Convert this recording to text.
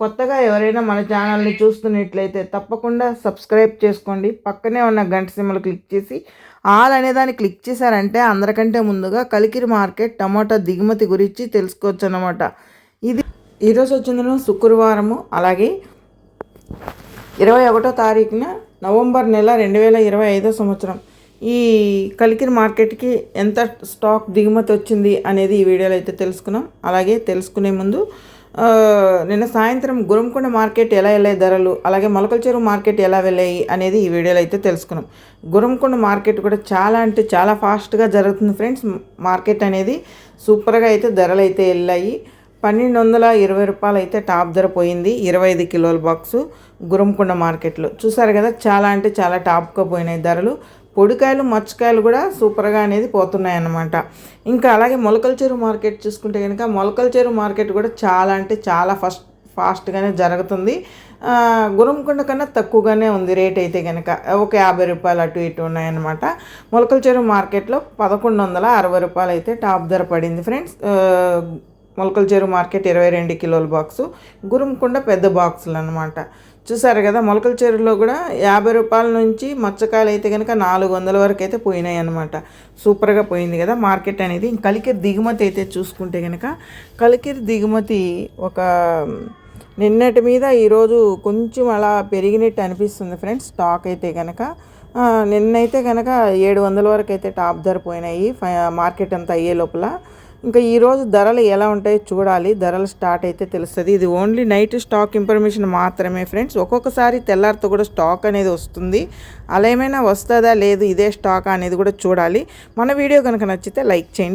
కొత్తగా ఎవరైనా మన ఛానల్ని చూస్తున్నట్లయితే తప్పకుండా సబ్స్క్రైబ్ చేసుకోండి. పక్కనే ఉన్న గంట సిమ్మలు క్లిక్ చేసి ఆల్ అనే దాన్ని క్లిక్ చేశారంటే అందరికంటే ముందుగా కలికిరి మార్కెట్ టమాటా దిగుమతి గురించి తెలుసుకోవచ్చు అన్నమాట ఇది ఈరోజు వచ్చిందను శుక్రవారము. అలాగే ఇరవై ఒకటో తారీఖున నవంబర్ నెల రెండు వేల ఇరవై ఐదో సంవత్సరం. ఈ కలికిరి మార్కెట్కి ఎంత స్టాక్ దిగుమతి వచ్చింది అనేది ఈ వీడియోలో అయితే తెలుసుకున్నాం. అలాగే తెలుసుకునే ముందు నిన్న సాయంత్రం గురంకొండ మార్కెట్ ఎలా వెళ్ళాయి ధరలు అలాగే మొలకల చెరువు మార్కెట్ ఎలా వెళ్ళాయి అనేది ఈ వీడియోలో అయితే తెలుసుకున్నాం. గురంకొండ మార్కెట్ కూడా చాలా అంటే చాలా ఫాస్ట్గా జరుగుతుంది ఫ్రెండ్స్. మార్కెట్ అనేది సూపర్గా అయితే ధరలు అయితే వెళ్ళాయి. పన్నెండు వందల ఇరవై రూపాయలు అయితే టాప్ ధర పోయింది. ఇరవై ఐదు కిలోల బాక్సు గురంకొండ మార్కెట్లో. చూసారు కదా చాలా అంటే చాలా టాప్గా పోయినాయి ధరలు. పొడికాయలు మచ్చకాయలు కూడా సూపర్గా అనేది పోతున్నాయి అన్నమాట ఇంకా అలాగే మొలకల చెరువు మార్కెట్ చూసుకుంటే కనుక మొలకల చెరువు మార్కెట్ కూడా చాలా అంటే చాలా ఫస్ట్ ఫాస్ట్గానే జరుగుతుంది. గురంకొండ కన్నా తక్కువగానే ఉంది రేట్ అయితే కనుక ఒక యాభై రూపాయలు అటు ఇటు ఉన్నాయన్నమాట. మొలకల చెరువు మార్కెట్లో పదకొండు వందల అరవై రూపాయలు అయితే టాప్ ధర పడింది ఫ్రెండ్స్. మొలకల చెరువు మార్కెట్ ఇరవై రెండు కిలోల బాక్సు గురంకొండ పెద్ద బాక్సులు అనమాట చూసారు కదా మొలకల చెరువులో కూడా యాభై రూపాయల నుంచి మచ్చకాయలు అయితే కనుక నాలుగు వందల వరకు అయితే పోయినాయి అనమాట సూపర్గా పోయింది కదా మార్కెట్ అనేది. కలికిరి దిగుమతి అయితే చూసుకుంటే కనుక కలికిరి దిగుమతి ఒక నిన్నటి మీద ఈరోజు కొంచెం అలా పెరిగినట్టు అనిపిస్తుంది ఫ్రెండ్స్ స్టాక్ అయితే కనుక నిన్నైతే కనుక ఏడు వందల వరకు అయితే టాప్ ధర పోయినాయి ఫై- మార్కెట్ అంతా అయ్యే లోపల. ఇంకా ఈరోజు ధరలు ఎలా ఉంటాయో చూడాలి. ధరలు స్టార్ట్ అయితే తెలుస్తుంది. ఇది ఓన్లీ నైట్ స్టాక్ ఇన్ఫర్మేషన్ మాత్రమే ఫ్రెండ్స్. ఒక్కొక్కసారి తెల్లారితో కూడా స్టాక్ అనేది వస్తుంది. అలా ఏమైనా వస్తుందా? లేదు ఇదే స్టాక్ అనేది కూడా చూడాలి. మన వీడియో కనుక నచ్చితే లైక్ చేయండి.